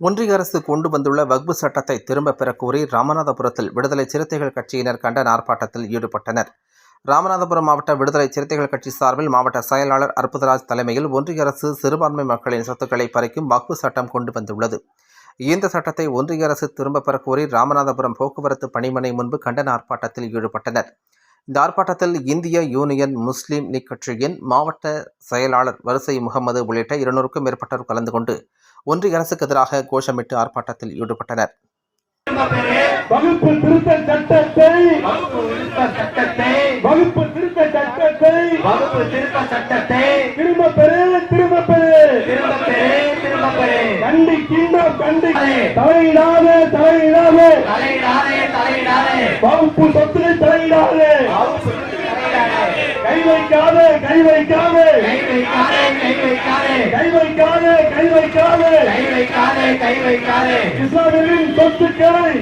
ஒன்றிய அரசு கொண்டு வந்துள்ள வக்பு சட்டத்தை திரும்பப் பெறக்கோரி ராமநாதபுரத்தில் விடுதலை சிறுத்தைகள் கட்சியினர் கண்டன ஆர்ப்பாட்டத்தில் ஈடுபட்டனர். ராமநாதபுரம் மாவட்ட விடுதலை சிறுத்தைகள் கட்சி சார்பில் மாவட்ட செயலாளர் அற்புதராஜ் தலைமையில் ஒன்றிய அரசு சிறுபான்மை மக்களின் சொத்துக்களை பறிக்கும் வக்பு சட்டம் கொண்டு வந்துள்ளது. இந்த சட்டத்தை ஒன்றிய அரசு திரும்பப் பெறக்கோரி ராமநாதபுரம் போக்குவரத்து பணிமனை முன்பு கண்டன ஆர்ப்பாட்டத்தில் ஈடுபட்டனர். இந்த ஆர்ப்பாட்டத்தில் இந்திய யூனியன் முஸ்லீம் லீக் கட்சியின் மாவட்ட செயலாளர் வரிசை முகமது உள்ளிட்ட இருநூறுக்கும் மேற்பட்டோர் கலந்து கொண்டு ஒன்றிய அரசுக்கு எதிராக கோஷமிட்டு ஆர்ப்பாட்டத்தில் ஈடுபட்டனர். வகுப்பு திருத்த சட்டத்தை சட்டத்தை வகுப்பு திருத்த சட்டத்தை வகுப்பு திருத்த சட்டத்தை திரும்ப பெறு திரும்ப பெறு. திரும்ப பெறு திரும்ப பெறு. கண்டிக்கின்றோம் கண்டி தலையிடாத தலையிடாத. தலையிடாதே தலையிடாதே. வகுப்பு சொத்துல தலையிடாத வகுப்பு தலையிடாதே கை வைக்காத கை வைக்காத கை வைக்காதே கை வைக்காதே கை வைக்காத கை வைக்காத கை வைக்காதே கை வைக்காதே இஸ்லாமியரின் சொத்துக்களை